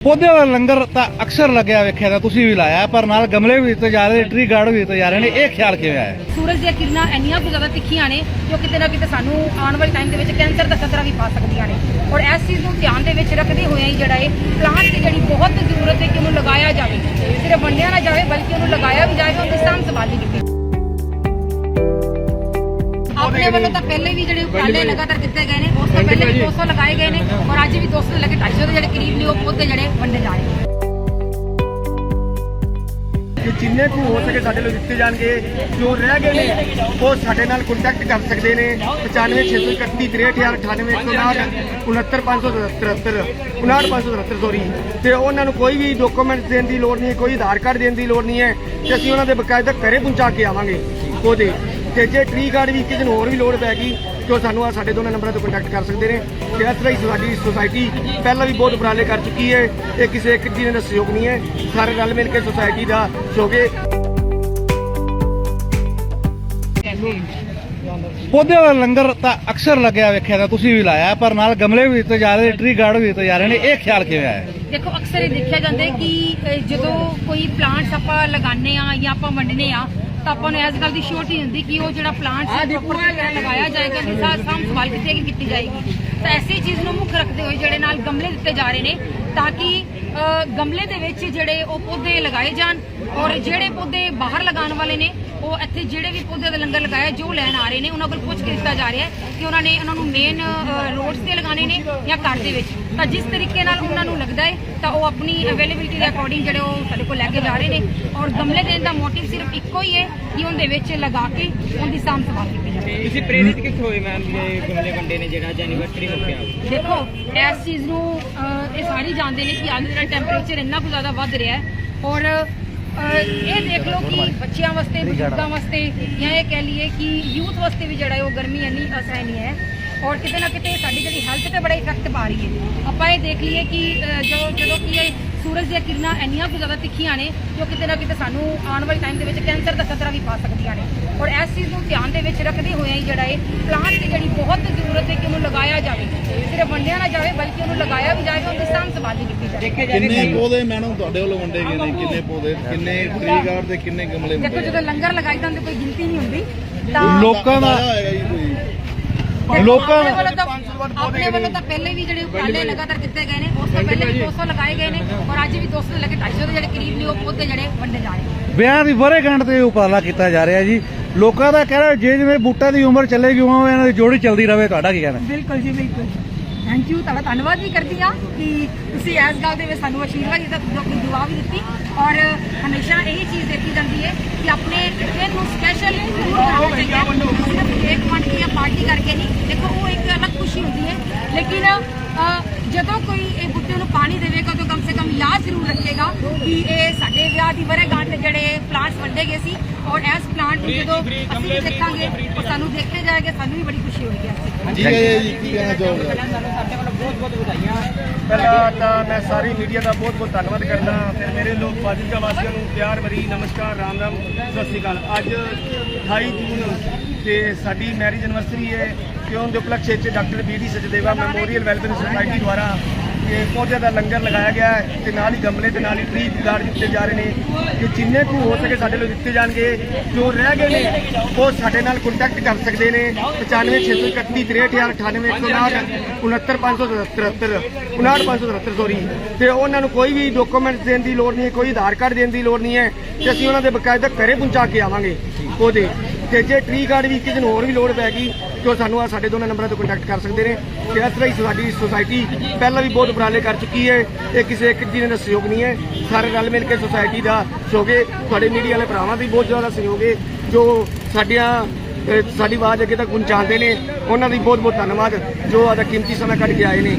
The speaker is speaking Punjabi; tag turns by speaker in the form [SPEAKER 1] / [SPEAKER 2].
[SPEAKER 1] ਪੌਦਿਆਂ ਦਾ ਲੰਗਰ ਤਾਂ ਅਕਸਰ ਲੱਗਿਆ ਵੇਖਿਆ ਤਾਂ ਤੁਸੀਂ ਵੀ ਲਾਇਆ ਪਰ ਨਾਲ ਗਮਲੇ ਵੀ ਦਿੱਤੇ ਜਾ ਰਹੇ ਟਰੀ ਗਾਰਡ ਵੀ ਦਿੱਤੇ ਜਾ ਰਹੇ ਨੇ ਇਹ ਖਿਆਲ ਕਿਵੇਂ ਆਇਆ?
[SPEAKER 2] ਸੂਰਜ ਦੀਆਂ ਕਿਰਨਾਂ ਇੰਨੀਆਂ ਕੁ ਜ਼ਿਆਦਾ ਤਿੱਖੀਆਂ ਨੇ ਜੋ ਕਿਤੇ ਨਾ ਕਿਤੇ ਸਾਨੂੰ ਆਉਣ ਵਾਲੇ ਟਾਈਮ ਦੇ ਵਿੱਚ ਕੈਂਸਰ ਦਾ ਖਤਰਾ ਵੀ ਪਾ ਸਕਦੀਆਂ ਨੇ। ਔਰ ਇਸ ਚੀਜ਼ ਨੂੰ ਧਿਆਨ ਦੇ ਵਿੱਚ ਰੱਖਦੇ ਹੋਏ ਹੀ ਜਿਹੜਾ ਇਹ ਪਲਾਂਟ ਦੀ ਜਿਹੜੀ ਬਹੁਤ ਜ਼ਰੂਰਤ ਹੈ ਕਿ ਉਹਨੂੰ ਲਗਾਇਆ ਜਾਵੇ। ਸਿਰਫ ਵੰਡਿਆ ਨਾ ਜਾਵੇ ਬਲਕਿ ਉਹਨੂੰ ਲਗਾਇਆ ਵੀ ਜਾਵੇ ਉਹਦੀ ਸਾਂਭ ਸੰਭਾਲ ਕੀਤੀ ਆਪਣੇ ਵੱਲੋਂ ਤਾਂ ਪਹਿਲੇ ਵੀ ਜਿਹੜੇ ਉਪਰਾਲੇ ਲਗਾਤਾਰ ਕੀਤੇ ਗਏ ਨੇ ਉਸ ਤੋਂ ਪਹਿਲੇ ਵੀ 200 ਲਗਾਏ ਗਏ ਨੇ ਔਰ ਅੱਜ ਵੀ 200 ਤੋਂ 250 ਦੇ ਜਿਹੜੇ ਕਰੀਬ ਨੇ ਉਹ ਪੌਦੇ ਜਿਹੜੇ ਵੰਡੇ ਜਾ ਰਹੇ ਨੇ।
[SPEAKER 3] ਕਿ ਜਿੰਨੇ ਕੁ ਹੋ ਸਕੇ ਸਾਡੇ ਲਈ ਦਿੱਤੇ ਜਾਣਗੇ, ਜੋ ਰਹਿ ਗਏ ਨੇ, ਉਹ ਸਾਡੇ ਨਾਲ ਕੰਟੈਕਟ ਕਰ ਸਕਦੇ ਨੇ। 9561316000 68577 69577 ਸੌਰੀ ਤੇ ਉਹਨਾਂ ਨੂੰ ਕੋਈ ਵੀ ਡਾਕੂਮੈਂਟ ਦੇਣ ਦੀ ਲੋੜ ਨਹੀਂ ਕੋਈ ਆਧਾਰ ਕਾਰਡ ਦੇਣ ਦੀ ਲੋੜ ਨਹੀਂ ਹੈ, ਤੇ ਅਸੀਂ ਉਹਨਾਂ ਦੇ ਬਕਾਇਦਾ ਘਰੇ ਪਹੁੰਚਾ ਕੇ ਆਵਾਂਗੇ ਉਹਦੇ ਤੇ ਜੇ ਟ੍ਰੀ ਕਾਰਡ ਵੀ ਕਿਸੇ ਨੂੰ ਹੋਰ ਵੀ ਲੋੜ ਪੈ ਗਈ ਉਹ ਸਾਨੂੰ ਆ ਸਾਡੇ ਦੋਨਾਂ ਨੰਬਰਾਂ ਤੋਂ ਕੰਟੈਕਟ ਕਰ ਸਕਦੇ ਨੇ ਤੇ ਇਸ ਤਰ੍ਹਾਂ ਹੀ ਸਾਡੀ ਸੁਸਾਇਟੀ ਪਹਿਲਾਂ ਵੀ ਬਹੁਤ ਉਪਰਾਲੇ ਕਰ ਚੁੱਕੀ ਹੈ। ਇਹ ਕਿਸੇ ਇੱਕ ਜਿਹਨੇ ਦਾ ਸਹਿਯੋਗ ਨਹੀਂ ਹੈ। ਸਾਰੇ ਰਲ ਮਿਲ ਕੇ ਸੁਸਾਇਟੀ ਦਾ ਸਹਿਯੋਗ ਹੈ।
[SPEAKER 1] ਪੌਦਿਆਂ ਦਾ ਲੰਗਰ ਤਾਂ ਅਕਸਰ ਲੱਗਿਆ ਵੇਖਿਆ ਤਾਂ ਤੁਸੀਂ ਵੀ ਲਾਇਆ ਪਰ ਨਾਲ ਗਮਲੇ ਵੀ ਦਿੱਤੇ ਜਾ ਰਹੇ ਟਰੀ ਗਾਰਡ ਵੀ ਦਿੱਤੇ ਜਾ ਰਹੇ ਨੇ। ਇਹ ਖਿਆਲ ਕਿਵੇਂ ਆਇਆ?
[SPEAKER 2] ਦੇਖੋ ਅਕਸਰ ਇਹ ਦੇਖਿਆ ਜਾਂਦਾ ਕਿ ਜਦੋਂ ਕੋਈ ਪਲਾਂਟਸ ਆਪਾਂ ਲਗਾਉਂਦੇ ਆ ਜਾਂ ਆਪਾਂ ਵੰਡਨੇ ਆ ਤਾਂ ਆਪਾਂ ਨੂੰ ਇਸ ਗੱਲ ਦੀ ਸ਼ੋਰਟੀ ਹੁੰਦੀ ਕਿ ਉਹ ਜਿਹੜਾ ਪਲਾਂਟ ਹੈ ਪ੍ਰੋਪਰ ਲਗਾਇਆ ਜਾਏਗਾ ਤੇ ਸਾਂਭ ਸਾਂਭ ਸੰਭਾਲ ਕੀਤੀ ਕੀਤੀ ਜਾਏਗੀ। ਤਾਂ ਐਸੀ ਚੀਜ਼ ਨੂੰ ਮੁੱਖ ਰੱਖਦੇ ਹੋਏ ਜਿਹੜੇ ਨਾਲ ਗਮਲੇ ਦਿੱਤੇ ਜਾ ਰਹੇ ਨੇ ਤਾਂ ਕਿ ਗਮਲੇ ਦੇ ਵਿੱਚ ਜਿਹੜੇ ਉਹ ਪੌਦੇ ਲਗਾਏ ਜਾਣ ਔਰ ਜਿਹੜੇ ਪੌਦੇ ਬਾਹਰ ਲਗਾਉਣ ਵਾਲੇ ਨੇ ਉਹ ਇੱਥੇ ਜਿਹੜੇ ਵੀ ਪੌਦੇ ਦਾ ਲੰਗਰ ਲਗਾਇਆ ਜੋ ਲੈਣ ਆ ਰਹੇ ਨੇ ਉਹਨਾਂ ਕੋਲ ਪੁੱਛ ਕੇ ਦਿੱਤਾ ਜਾ ਰਿਹਾ ਹੈ ਕਿ ਉਹਨਾਂ ਨੇ ਉਹਨਾਂ ਨੂੰ ਮੇਨ ਰੋਡਸ ਤੇ ਲਗਾਣੇ ਨੇ ਜਾਂ ਘਰ ਦੇ ਵਿੱਚ। ਤਾਂ ਜਿਸ ਤਰੀਕੇ ਨਾਲ ਉਹਨਾਂ ਨੂੰ ਲੱਗਦਾ ਹੈ ਤਾਂ ਉਹ ਆਪਣੀ ਅਵੇਲੇਬਿਲਿਟੀ ਦੇ ਅਕੋਰਡਿੰਗ ਜਿਹੜੇ ਉਹ ਸਾਡੇ ਕੋਲ ਲੈ ਕੇ ਜਾ ਰਹੇ ਨੇ। ਔਰ ਗਮਲੇ ਦੇਣ ਦਾ ਮੋਟਿਵ ਸਿਰਫ ਇੱਕੋ ਹੀ ਹੈ ਕਿ ਉਹਦੇ ਵਿੱਚ ਲਗਾ ਕੇ ਉਹਦੀ ਸਾਂਭ ਸੰਭਾਲ ਕੀਤੀ ਜਾਵੇ।
[SPEAKER 4] ਤੁਸੀਂ ਪ੍ਰੇਰਿਤ ਕਿੱਥੋਂ ਹੋਏ ਮੈਮ ਇਹ ਗਮਲੇ ਵੰਡੇ ਨੇ ਜਿਹੜਾ ਐਨੀਵਰਸਰੀ ਮੌਕੇ ਆ
[SPEAKER 2] ਦੇਖੋ ਇਸ ਚੀਜ਼ ਨੂੰ ਇਹ ਸਾਰੇ ਜਾਣਦੇ ਨੇ ਕਿ ਅੱਜ ਦਾ ਟੈਂਪਰੇਚਰ ਇੰਨਾ ਕੁ ਜ਼ਿਆਦਾ ਵੱਧ ਰਿਹਾ ਹੈ। ਔਰ ਇਹ ਦੇਖ ਲਓ ਕਿ ਬੱਚਿਆਂ ਵਾਸਤੇ ਬਜ਼ੁਰਗਾਂ ਵਾਸਤੇ ਜਾਂ ਇਹ ਕਹਿ ਲਈਏ ਕਿ ਯੂਥ ਵਾਸਤੇ ਵੀ ਜਿਹੜਾ ਉਹ ਗਰਮੀ ਇੰਨੀ ਅਸਹਿਣੀ ਹੈ। ਔਰ ਕਿਤੇ ਨਾ ਕਿਤੇ ਸਾਡੀ ਜਿਹੜੀ ਹੈਲਥ ਤੇ ਬੜਾ ਇਫੈਕਟ ਪਾ ਰਹੀ ਹੈ। ਆਪਾਂ ਇਹ ਦੇਖ ਲਈਏ ਕਿ ਅਹ, ਜਦੋਂ ਜਦੋਂ ਕਿ ਇਹ ਸੂਰਜ ਦੀਆਂ ਕਿਰਨਾਂ ਇੰਨੀਆਂ ਕੁ ਜ਼ਿਆਦਾ ਤਿੱਖੀਆਂ ਨੇ ਜੋ ਕਿਤੇ ਨਾ ਕਿਤੇ ਸਾਨੂੰ ਆਉਣ ਵਾਲੇ ਟਾਈਮ ਦੇ ਵਿੱਚ ਕੈਂਸਰ ਦਾ ਖਤਰਾ ਵੀ ਪਾ ਸਕਦੀਆਂ ਨੇ। ਔਰ ਇਸ ਚੀਜ਼ ਨੂੰ ਧਿਆਨ ਦੇ ਵਿੱਚ ਰੱਖਦੇ ਹੋਏ ਹੀ ਜਿਹੜਾ ਇਹ ਪਲਾਂਟ ਦੀ ਜਿਹੜੀ ਬਹੁਤ ਜ਼ਰੂਰਤ ਹੈ ਕਿ ਉਹਨੂੰ ਲਗਾਇਆ ਜਾਵੇ। ਸਿਰਫ ਵੰਡਿਆ ਨਾ ਜਾਵੇ ਬਲਕਿ ਉਹਨੂੰ ਲਗਾਇਆ ਵੀ ਜਾਵੇ ਉਹਦੀ ਸਾਂਭ ਸੰਭਾਲ ਕੀਤੀ ਜਾਵੇ।
[SPEAKER 5] ਕਿੰਨੇ ਪੌਦੇ ਮੈਡਮ ਤੁਹਾਡੇ ਵੱਲੋਂ ਵੰਡੇ ਗਏ ਨੇ ਕਿੰਨੇ ਪੌਦੇ ਕਿੰਨੇ ਟਰੀ ਗਾਰਡ ਦੇ ਕਿੰਨੇ ਗਮਲੇ
[SPEAKER 2] ਦੇਖੋ ਜਦੋਂ ਲੰਗਰ ਲਗਾਈਦਾ ਹੁੰਦਾ ਕੋਈ ਗਿਣਤੀ ਨਹੀਂ ਹੁੰਦੀ ਤਾਂ
[SPEAKER 1] ਲੋਕਾਂ ਦਾ ਲੋਕਾਂ-
[SPEAKER 2] ਆਪਣੇ ਵੱਲੋਂ ਤਾਂ ਆਪਣੇ ਵੱਲੋਂ ਤਾਂ ਪਹਿਲੇ ਵੀ ਜਿਹੜੇ ਉਪਰਾਲੇ ਲਗਾਤਾਰ ਕੀਤੇ ਗਏ ਨੇ ਉਸ ਤੋਂ ਪਹਿਲੇ ਵੀ 200 ਲਗਾਏ ਗਏ ਨੇ ਔਰ ਅੱਜ ਵੀ 200 ਤੋਂ ਲੈ ਕੇ 250 ਦੇ ਜਿਹੜੇ ਕਰੀਬ ਨੇ ਉਹ ਪੌਦੇ ਜਿਹੜੇ ਵੰਡੇ ਜਾ ਰਹੇ ਨੇ।
[SPEAKER 1] ਵਿਆਹ ਦੀ ਵਰੇਗੰਢ ਤੇ ਉਪਰਾਲਾ ਕੀਤਾ ਜਾ ਰਿਹਾ ਜੀ। ਲੋਕਾਂ ਦਾ ਕਹਿਣਾ ਜੇ ਜਿਵੇਂ ਬੂਟਾਂ ਦੀ ਉਮਰ ਚੱਲੇਗੀ ਉਵੇਂ ਇਹਨਾਂ ਦੀ ਜੋੜੀ ਚੱਲਦੀ ਰਹੇ ਤੁਹਾਡਾ ਕੀ ਕਹਿਣਾ
[SPEAKER 2] ਬਿਲਕੁਲ ਜੀ ਬਿਲਕੁਲ ਥੈਂਕ ਯੂ ਤੁਹਾਡਾ ਧੰਨਵਾਦ ਵੀ ਕਰਦੀ ਆ ਕਿ ਤੁਸੀਂ ਇਸ ਗੱਲ ਦੇ ਵਿੱਚ ਸਾਨੂੰ ਆਸ਼ੀਰਵਾਦ ਦਿੱਤਾ ਤੁਸੀਂ ਆਪਣੀ ਦੁਆ ਵੀ ਦਿੱਤੀ। ਔਰ ਹਮੇਸ਼ਾ ਇਹੀ ਚੀਜ਼ ਦੇਖੀ ਜਾਂਦੀ ਹੈ ਕਿ ਆਪਣੇ ਦਿਨ ਨੂੰ ਸਪੈਸ਼ਲ ਜ਼ਰੂਰ ਬਣਾਉਣਾ ਚਾਹੀਦਾ ਹੈ। ਸਿਰਫ ਕੇਕ ਵੰਡ ਕੇ ਜਾਂ ਪਾਰਟੀ ਕਰਕੇ ਨਹੀਂ ਦੇਖੋ ਉਹ ਇੱਕ ਅਲੱਗ ਖੁਸ਼ੀ ਹੁੰਦੀ ਹੈ। ਲੇਕਿਨ ਜਦੋਂ ਕੋਈ ਇਹ ਬੁੱਟੇ ਨੂੰ ਪਾਣੀ ਦੇਵੇਗਾ ਤਾਂ ਕਮ ਸੇ ਕਮ ਯਾਦ ਜ਼ਰੂਰ ਰੱਖੇਗਾ ਕਿ ਇਹ ਸਾਡੇ ਵਿਆਹ ਦੀ ਵਰੇਗੰਢ ਜਿਹੜੇ ਪਲਾਂਟਸ ਵੰਡੇ ਗਏ ਸੀ। ਔਰ ਇਸ ਪਲਾਂਟ ਨੂੰ ਜਦੋਂ ਅਸੀਂ ਵੀ ਦੇਖਾਂਗੇ ਔਰ ਸਾਨੂੰ ਦੇਖਦੇ ਜਾਏਗਾ ਸਾਨੂੰ ਵੀ ਬੜੀ ਖੁਸ਼ੀ ਹੋਏਗੀ ਇਸ ਚੀਜ਼ ਦੀ।
[SPEAKER 5] ਠੀਕ ਹੈ ਜੀ ਕੀ ਕਹਿਣਾ ਚਾਹੋਗੇ?
[SPEAKER 4] ਸਾਡੇ ਵੱਲੋਂ ਬਹੁਤ ਬਹੁਤ ਵਧਾਈਆਂ।
[SPEAKER 3] ਪਹਿਲਾਂ ਤਾਂ ਮੈਂ ਸਾਰੀ ਮੀਡੀਆ ਦਾ ਬਹੁਤ ਬਹੁਤ ਧੰਨਵਾਦ ਕਰਦਾ ਫਿਰ ਮੇਰੇ ਲੋਕ ਫਾਜ਼ਿਲਕਾ ਵਾਸੀਆਂ ਨੂੰ ਪਿਆਰ ਭਰੀ ਨਮਸਕਾਰ ਰਾਮ ਰਾਮ ਸਤਿ ਸ਼੍ਰੀ ਅਕਾਲ। ਅੱਜ 28 ਜੂਨ ਤੇ ਸਾਡੀ ਮੈਰਿਜ ਐਨਵਰਸਰੀ ਹੈ ਤੇ ਉਹਦੇ ਉਪਲਕਸ਼ ਵਿੱਚ doctor B D Sachdeva memorial welfare society ਦੁਆਰਾ ਇਹ ਪੌਦਿਆਂ ਦਾ ਲੰਗਰ ਲਗਾਇਆ ਗਿਆ ਹੈ ਤੇ ਨਾਲ ਹੀ ਗਮਲੇ ਤੇ ਨਾਲ ਹੀ ਟਰੀ ਗਾਰਡ ਦਿੱਤੇ ਜਾ ਰਹੇ ਨੇ ਕਿ ਜਿੰਨੇ ਕੁ ਹੋ ਸਕੇ ਸਾਡੇ ਲਈ ਦਿੱਤੇ ਜਾਣਗੇ, ਜੋ ਰਹਿ ਗਏ ਨੇ, ਉਹ ਸਾਡੇ ਨਾਲ ਕੰਟੈਕਟ ਕਰ ਸਕਦੇ ਨੇ। 9561316000 68577 69577 ਸੌਰੀ ਤੇ ਉਹਨਾਂ ਨੂੰ ਕੋਈ ਵੀ ਡਾਕੂਮੈਂਟਸ ਦੇਣ ਦੀ ਲੋੜ ਨਹੀਂ ਹੈ ਕੋਈ ਆਧਾਰ ਕਾਰਡ ਦੇਣ ਦੀ ਲੋੜ ਨਹੀਂ ਹੈ ਤੇ ਅਸੀਂ ਉਹਨਾਂ ਦੇ ਬਕਾਇਦਾ ਘਰੇ ਪਹੁੰਚਾ ਕੇ ਆਵਾਂਗੇ। ਉਹਦੇ ਤੇ ਜੇ ਟ੍ਰੀ ਕਾਰਡ ਵੀ ਕਿਸੇ ਨੂੰ ਹੋਰ ਵੀ ਲੋੜ ਪੈ ਗਈ, ਤੇ ਉਹ ਸਾਨੂੰ ਆ ਸਾਡੇ ਦੋਨਾਂ ਨੰਬਰਾਂ ਤੋਂ ਕੰਟੈਕਟ ਕਰ ਸਕਦੇ ਨੇ। ਤੇ ਇਸ ਤਰ੍ਹਾਂ ਹੀ ਸਾਡੀ ਸੁਸਾਇਟੀ ਪਹਿਲਾਂ ਵੀ ਬਹੁਤ ਉਪਰਾਲੇ ਕਰ ਚੁੱਕੀ ਹੈ। ਇਹ ਕਿਸੇ ਇੱਕ ਜਿਹਨੇ ਦਾ ਸਹਿਯੋਗ ਨਹੀਂ ਹੈ। ਸਾਰੇ ਰਲ ਮਿਲ ਕੇ ਸੁਸਾਇਟੀ ਦਾ ਸਹਿਯੋਗ ਹੈ। ਤੁਹਾਡੇ ਮੀਡੀਆ ਵਾਲੇ ਭਰਾਵਾਂ ਦੀ ਬਹੁਤ ਜ਼ਿਆਦਾ ਸਹਿਯੋਗ ਹੈ। ਜੋ ਸਾਡੀਆਂ ਸਾਡੀ ਆਵਾਜ਼ ਅੱਗੇ ਤੱਕ ਪਹੁੰਚਾਉਂਦੇ ਨੇ, ਉਹਨਾਂ ਦੀ ਬਹੁਤ ਬਹੁਤ ਧੰਨਵਾਦ। ਜੋ ਆਦਾ ਕੀਮਤੀ ਸਮਾਂ ਕੱਢ ਕੇ ਆਏ ਨੇ।